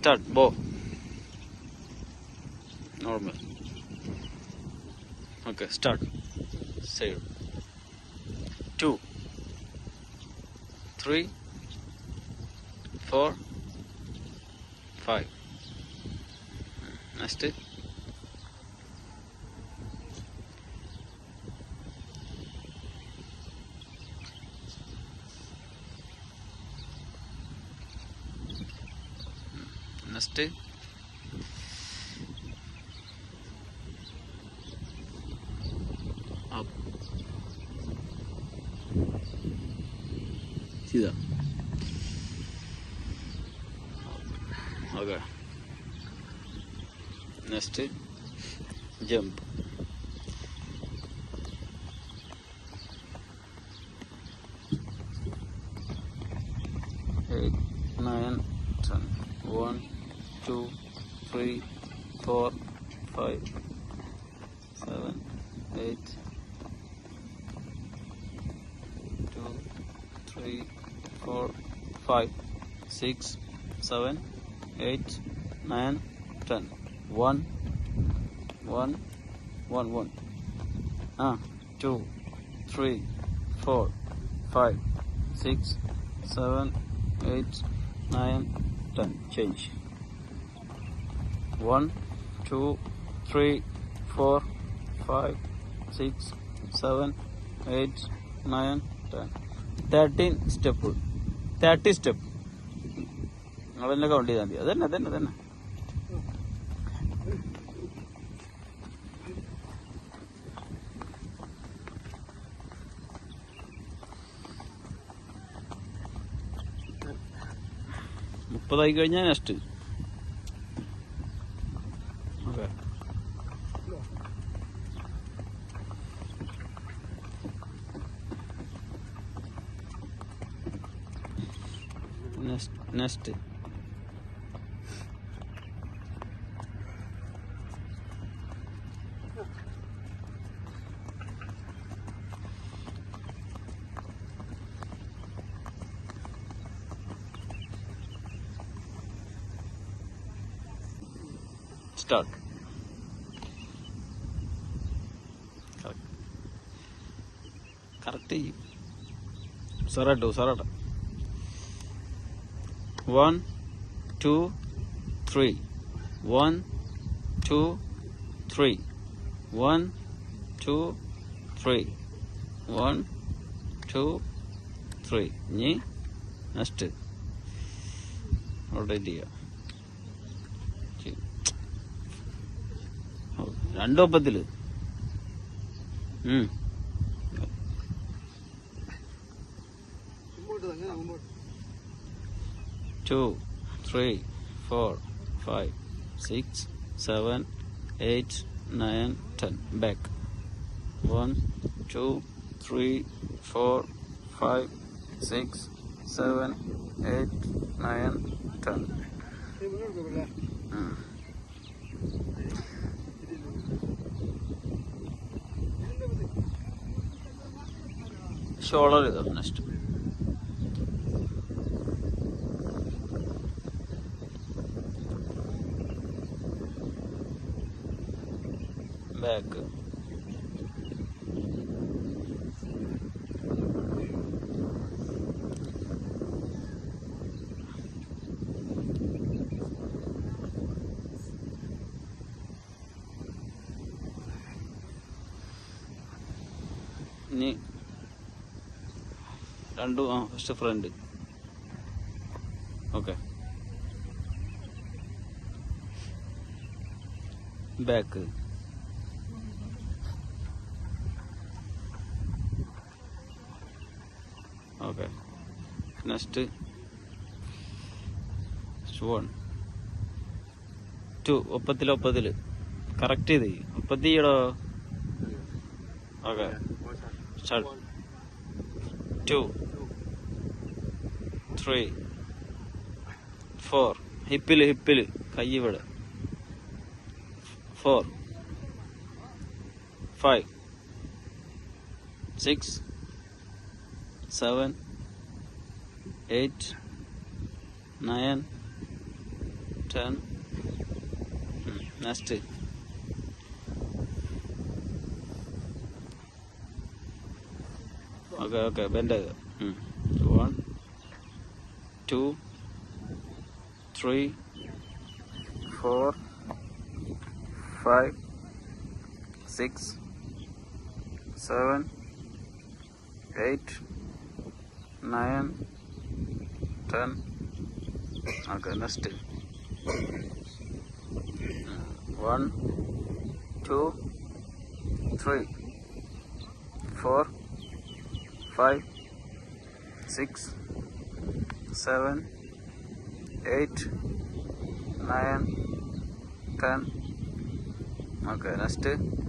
Start, bow. Normal. Okay, start. Save. Two. Three. Four. Five. Next. Next. Up. सीधा Okay. Next. Jump. Eight, nine, ten. One, two, three, four, five, seven, eight, two, three, four, five, six, seven, eight, nine, ten. One, one, one, one. Ah, two, three, four, five, six, seven, eight, nine, ten. Change. One two three four five six seven eight nine ten thirteen step thirty step നിങ്ങൾ തന്നെ count ചെയ്താൽ മതി. തന്നെ തന്നെ അതന്നെ. മുപ്പതായി കഴിഞ്ഞാൽ next next. Start correct. Sir sir സാറാട്ടോ one two three one two three one two three one two three ഇനി നെക്സ്റ്റ് റൊട്ടേറ്റ് ചെയ്യുക ചെയ്യ്. ഓ, രണ്ടൊപ്പത്തില് ഉം two, three, four, five, six, seven, eight, nine, ten. Back. One, two, three, four, five, six, seven, eight, nine, ten. Mm. Shoulder is up next. Back ഇനി രണ്ടും ആ first friend okay back okay next one two ഒപ്പത്തിൽ ഒപ്പത്തിൽ correct ചെയ്ത്. ഒപ്പത്തി ചെയ്യടോ. Okay two three four ഹിപ്പിൽ ഹിപ്പിൽ കൈ ഇവിടെ. Four five six seven, eight, nine, ten. Hmm, next. Okay, okay, bend it. Hmm. One, two, three, four, five, six, seven, eight, nine, ten. Okay, next. One, two, three, four, five, six, seven, eight, nine, ten. Okay, next.